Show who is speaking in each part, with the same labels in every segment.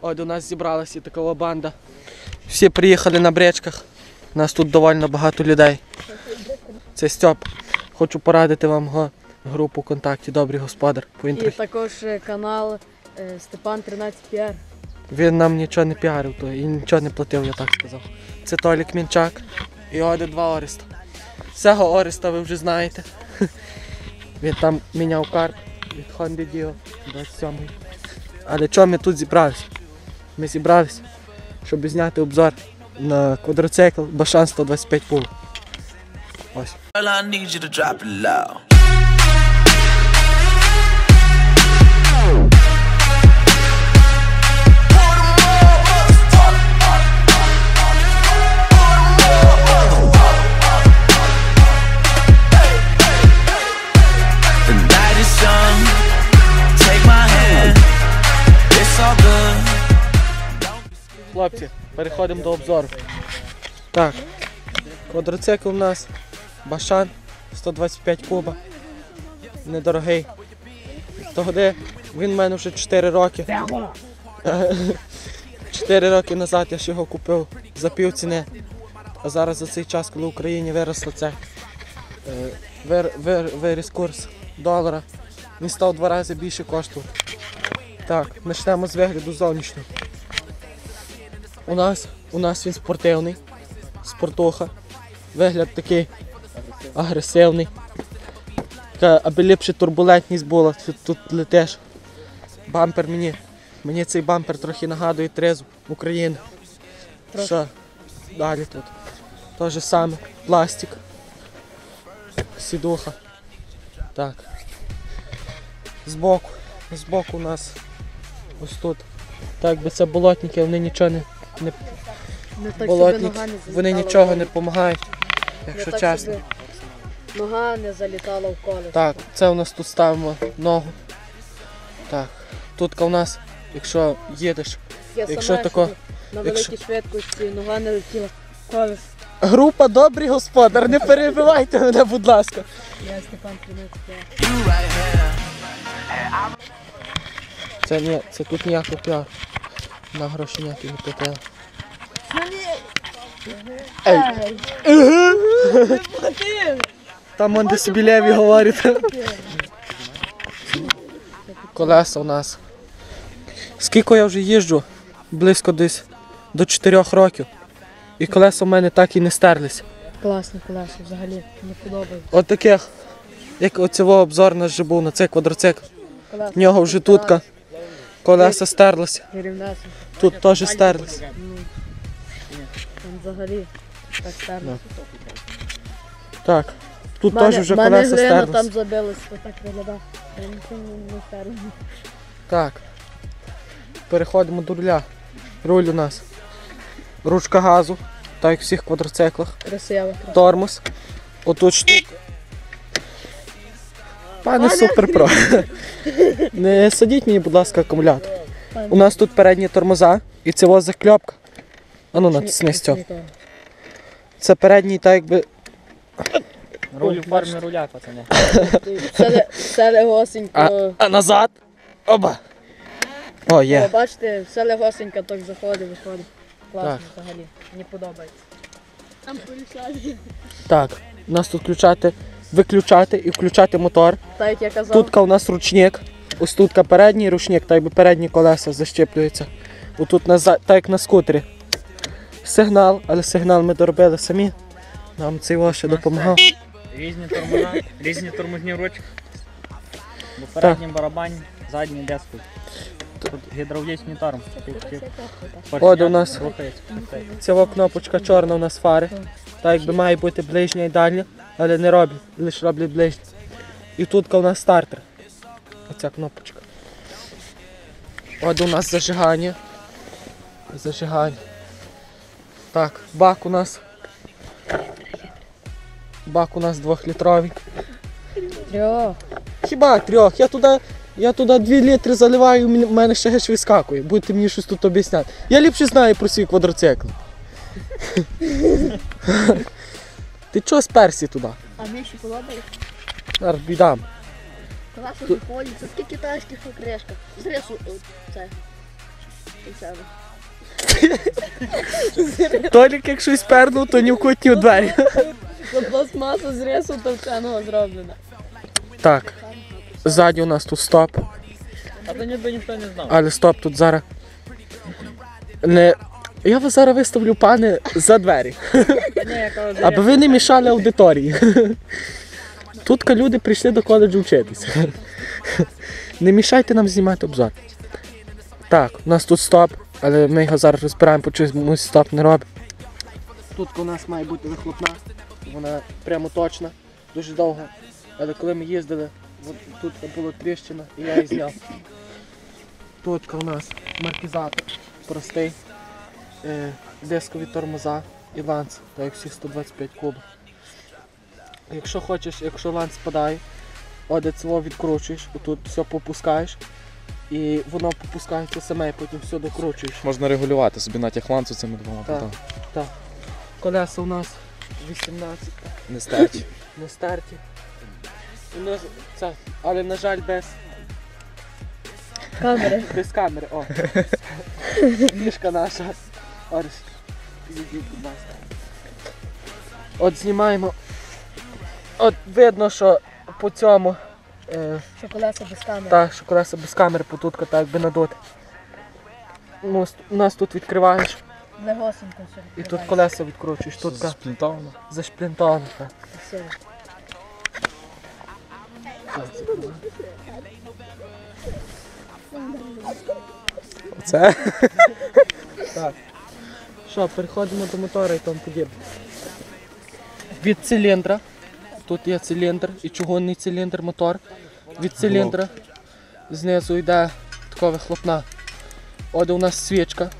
Speaker 1: От у нас зібралася і така банда. Всі приїхали на бречках. Нас тут доволі багато людей. Це Стьоп. Хочу порадити вам його групу ВКонтакті Добрий господар.
Speaker 2: І
Speaker 1: трохи-
Speaker 2: також е, канал е, Степан 13 піар.
Speaker 1: він нам нічого не піарив то, і нічого не платив, я так сказав. Це Толік Мінчак і оде два Ореста. Цього Ореста ви вже знаєте. Він там міняв карт від Honda Dio 27 Але чого ми тут зібралися? Ми зібралися, щоб зняти обзор на квадроцикл Башан 125 Пул. Ось. Хлопці, переходимо до обзору. Так, квадроцикл у нас Башан 125 куба. Недорогий. Тогди він в мене вже 4 роки. 4 роки назад я ж його купив за пів ціни. А зараз за цей час, коли в Україні виросло це, е, вир, вир, виріс курс долара, він став два рази більше коштував. Так, почнемо з вигляду зовнішнього. У нас, у нас він спортивний, спортуха. Вигляд такий агресивний. Така, аби ліпше турбулентність була, тут, тут летиш. Бампер мені. Мені цей бампер трохи нагадує трезу України. Що? Далі тут. Те же саме. Пластик. Сідуха. Так. Збоку. Збоку у нас ось тут. Так би це болотники, вони нічого не, не
Speaker 2: Не так,
Speaker 1: болотники,
Speaker 2: щоб нога не
Speaker 1: вони нічого не допомагають,
Speaker 2: Не
Speaker 1: якщо
Speaker 2: так,
Speaker 1: чесно.
Speaker 2: Нога не залітала в колесо.
Speaker 1: Так, це у нас тут ставимо ногу. Так. Тут у нас, якщо їдеш.
Speaker 2: Я
Speaker 1: якщо
Speaker 2: сама,
Speaker 1: тако-
Speaker 2: на
Speaker 1: якщо-
Speaker 2: великій швидкості нога не летіла в колесо.
Speaker 1: Група добрий господар, не перебивайте мене, будь ласка.
Speaker 2: Я Степан 13 піар.
Speaker 3: You right here.
Speaker 1: Це ні, це тут ніякий піар. На гроші ніякі не платили. Ей. Там он де собі леві говорить. Колеса у нас. Скільки я вже їжджу? Близько десь до 4 років. І колеса в мене так і не стерлися.
Speaker 2: Класне колесо, взагалі, мені подобається.
Speaker 1: От таких, як оцього обзор наш же був на цей квадроцикл. В нього вже тутка. Колеса стерлися. Тут теж стерлися.
Speaker 2: Там взагалі так стерло.
Speaker 1: Так. Тут теж вже колеса стерлися.
Speaker 2: там забилось, отак не.
Speaker 1: Так. Переходимо до руля. Руль у нас. Ручка газу, так як в всіх квадроциклах.
Speaker 2: Красиво.
Speaker 1: Тормоз. Отут штука. Пане Суперпро. Не садіть мені, будь ласка, акумулятор. У нас тут передні тормоза і це закльопка. Ану натисни Стьоп. Це передній, так якби.
Speaker 4: Руль у формі руля, пацани.
Speaker 2: Це легосенько.
Speaker 1: А, а назад. Оба. О,
Speaker 2: О,
Speaker 1: є.
Speaker 2: бачите, все легосенько так заходить, виходить. Класно
Speaker 1: Так.
Speaker 2: взагалі. Мені подобається. Там
Speaker 1: Так. У нас тут включати, виключати і включати мотор.
Speaker 2: Так як я казав,
Speaker 1: Тут у нас ручник. Ось тут передній ручник, так якби передні колеса защеплюються. Отут назад, так як на скутері. Сигнал, але сигнал ми доробили самі. Нам цей ще допомагав.
Speaker 4: Різні тормоза, різні тормозні ручки. Бо передній барабан, задній деску. Тут гідравлічний тормоз.
Speaker 1: От у нас. Ця кнопочка чорна у нас фари. Так якби має бути ближня і дальня, але не роблять, лише роблять ближні. І тут у нас стартер. Оця кнопочка. От у нас зажигання. Зажигання. Так, бак у нас. Бак у нас двохлітровий.
Speaker 2: трьох.
Speaker 1: Хіба трьох? Я туди, я туди 2 літри заливаю, і в мене ще геть вискакує. Будете мені щось тут об'ясняти. Я ліпше знаю про свій квадроцикл. Ти чого сперся туди?
Speaker 2: А мені ще подобається.
Speaker 1: Зараз віддам.
Speaker 2: Класно виходить, це такі китайські. Зрису це.
Speaker 1: Толік, як щось пернув, то ні в кутні у двері.
Speaker 2: Пластмаса з рису товченого зроблена.
Speaker 1: Так. Ззаді у нас тут стоп,
Speaker 4: А то ніби ніхто не знав.
Speaker 1: але стоп тут зараз. Не. Я вас зараз виставлю, пане, за двері. Аби ви не мішали аудиторії. Тут люди прийшли до коледжу вчитися. Не мішайте нам знімати обзор. Так, у нас тут стоп, але ми його зараз розбираємо, по чомусь стоп не робить. Тут у нас має бути вихлопна, вона прямо точна, дуже довга. Але коли ми їздили, от тут була тріщина і я її зняв. Тут у нас маркізатор простий, дискові тормоза і ланц, так як всі 125 кубів. Якщо хочеш, якщо ланц спадає, оде цього відкручуєш, отут все попускаєш, і воно попускається саме, і потім все докручуєш.
Speaker 5: Можна регулювати собі натяг ланцу цими двома
Speaker 1: Так.
Speaker 5: болтами.
Speaker 1: Колеса у нас 18,
Speaker 5: Не стерті.
Speaker 1: не стерті. І не- це, але на жаль без,
Speaker 2: Камери.
Speaker 1: без камери. О. Фішка наша. Ориш. Підійдіть, будь ласка. От знімаємо. От видно, що по цьому. Е,
Speaker 2: Що колеса без камери.
Speaker 1: Так, що колеса без камери, потутка так би надути. Ну, с- у нас тут відкриваєш
Speaker 2: Легосенько все.
Speaker 1: і тут колеса відкручуєш, тут така
Speaker 5: Сплінтовано.
Speaker 1: зашплінтована. так.
Speaker 2: Все.
Speaker 5: Оце?
Speaker 1: Що, переходимо до мотора і тому подібне. Від циліндра. Тут є циліндр і чугунний циліндр мотор. Від циліндра знизу йде така вихлопна. От у нас свічка.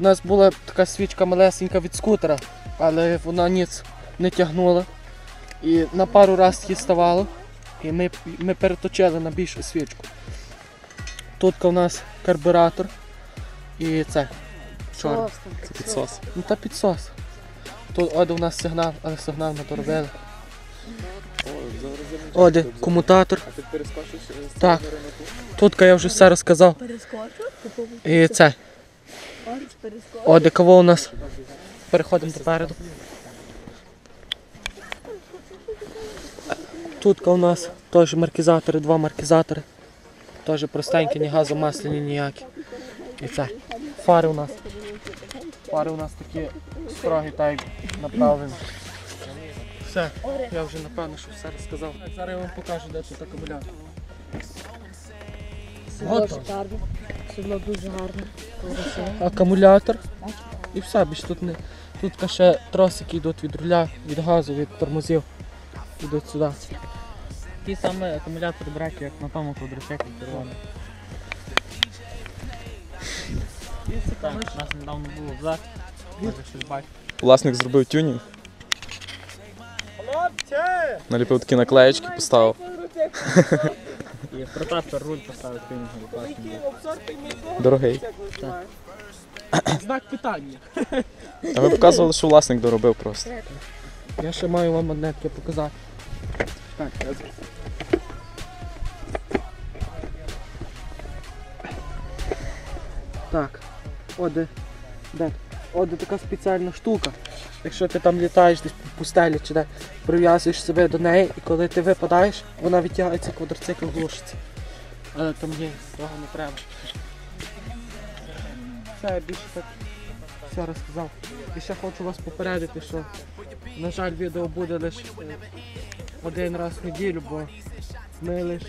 Speaker 1: У нас була така свічка малесенька від скутера, але вона ніц не тягнула. І на пару разів її ставало. І ми, ми переточили на більшу свічку. Тут у нас карбюратор і це. Чорний.
Speaker 5: Це підсос.
Speaker 1: Ну та підсос. Тут оде у нас сигнал, але сигнал ми доробили. Оде, комутатор. Так. Тут я вже все розказав.
Speaker 2: Перескочу?
Speaker 1: І це. Оде кого у нас. Переходимо допереду. Тут у нас теж маркізатори, два маркізатори. Теж простенькі, ні газомасляні ніякі. І це. Фари у нас. Фари у нас такі строгі, так як направлені. Все, я вже напевно, що все розказав. Зараз я вам покажу, де тут акумулятор.
Speaker 2: Сідло шикарне. Сідло дуже гарне.
Speaker 1: Акумулятор. І все, більш тут не. Тут ще тросики йдуть від руля, від газу, від тормозів. Йдуть сюди.
Speaker 4: Ті самі акумулятори брати, як на тому квадроциклі червоному. Так, у нас недавно був обзор. Може щось бачите.
Speaker 5: Власник зробив тюнінг. Наліпив такі наклеєчки, поставив.
Speaker 4: І протектор руль поставив тюнінговий класний. був.
Speaker 5: Дорогий.
Speaker 1: Знак питання.
Speaker 5: А ми показували, що власник доробив просто.
Speaker 1: Я ще маю вам одне таке показати. Так, я зараз. Так, оде, де? Оде така спеціальна штука. Якщо ти там літаєш десь по пустелі чи де, прив'язуєш себе до неї і коли ти випадаєш, вона відтягається, квадроцикл глушиться. Але там є, того не треба. Все, я більше так все розказав. І ще хочу вас попередити, що на жаль, відео буде лише е, один раз в неділю, бо ми лише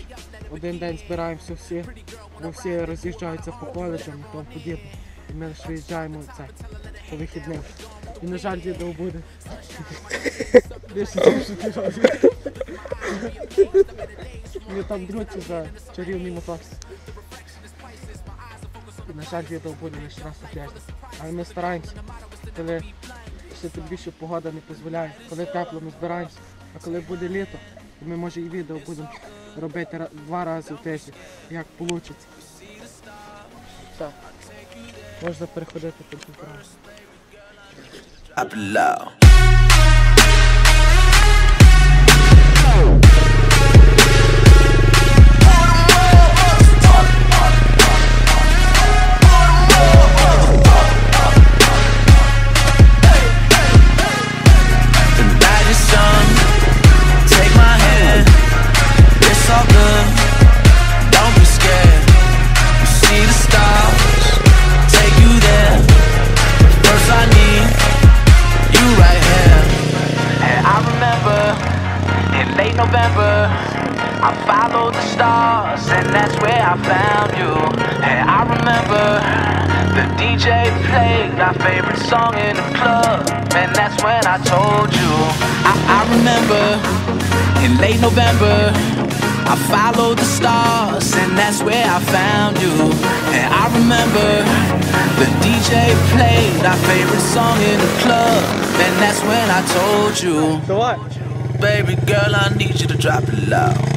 Speaker 1: один день збираємося всі, бо всі роз'їжджаються по коледжам і тому подібне. І ми лише виїжджаємо це по вихідним. І на жаль, відео буде. Більше ніж ти робиш. Мені там дрються за чарівний мотор. І на жаль, відео буде лише раз на. Але ми стараємося, коли ще тим більше погода не дозволяє. Коли тепло, ми збираємося. А коли буде літо, то ми може і відео будемо робити два рази в тиждень, як вийде. Можна переходити по that's
Speaker 3: where I found you. And I remember the DJ played my favorite song in the club. And that's when I told you. I, I remember in late November, I followed the stars, and that's where I found you. And I remember the DJ played our favorite song in the club, and that's when I told you.
Speaker 1: So what?
Speaker 3: Baby girl, I need you to drop it low.